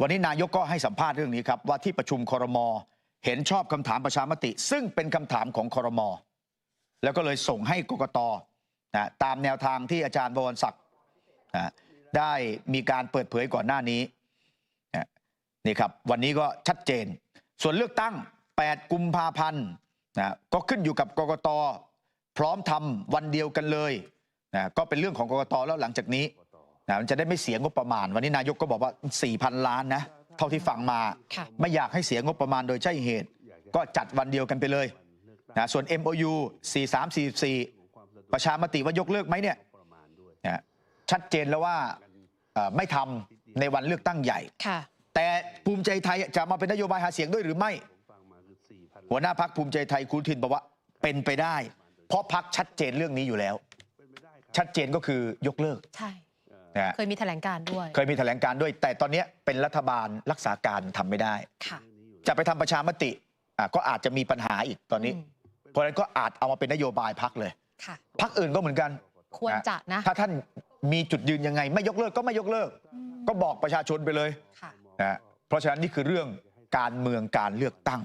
วันนี้นายกก็ให้สัมภาษณ์เรื่องนี้ครับ ว่าที่ประชุมคอรมอเห็นชอบคำถามประชามติ ซึ่งเป็นคำถามของคอรมอแล้วก็เลยส่งให้กกตนะตามแนวทางที่อาจารย์บวรศักดิ์นะได้มีการเปิดเผยก่อนหน้านี้นะนี่ครับ วันนี้ก็ชัดเจน ส่วนเลือกตั้ง 8 กุมภาพันธ์นะก็ขึ้นอยู่กับกกตพร้อมทำวันเดียวกันเลยนะก็เป็นเรื่องของกกตแล้วหลังจากนี้ นะมันจะได้ไม่เสียงบประมาณ วันนี้นายกก็บอกว่า 4,000 ล้านนะ เท่าที่ฟังมาค่ะไม่อยากให้เสียงบประมาณโดยใช่เหตุ ก็จัดวันเดียวกันไปเลยนะส่วน MOU 4344 ประชามติว่ายกเลิกไหมเนี่ยนะชัดเจนแล้วว่าเอ่อไม่ทำในวันเลือกตั้งใหญ่ค่ะแต่ภูมิใจไทยจะมาเป็นนโยบายหาเสียงด้วยหรือไม่ หัวหน้าพักภูมิใจไทยคุณทินบอกว่าเป็นไปได้ เพราะพักชัดเจนเรื่องนี้อยู่แล้ว ชัดเจนก็คือยกเลิกใช่ นะฮะเคยมีแถลงการณ์ด้วย เคยมีแถลงการด้วย แต่ตอนเนี้ยเป็นรัฐบาลรักษาการทำไม่ได้ ค่ะ จะไปทำประชามติอะก็อาจจะมีปัญหาอีกตอนนี้ อืม เพราะฉะนั้นก็อาจเอามาเป็นนโยบายพักเลย ค่ะ พักอื่นก็เหมือนกัน ควรจะนะถ้าท่านมีจุดยืนยังไง ไม่ยกเลิกก็ไม่ยกเลิกก็บอกประชาชนไปเลยค่ะนะเพราะฉะนั้นนี่คือเรื่องการเมืองการเลือกตั้ง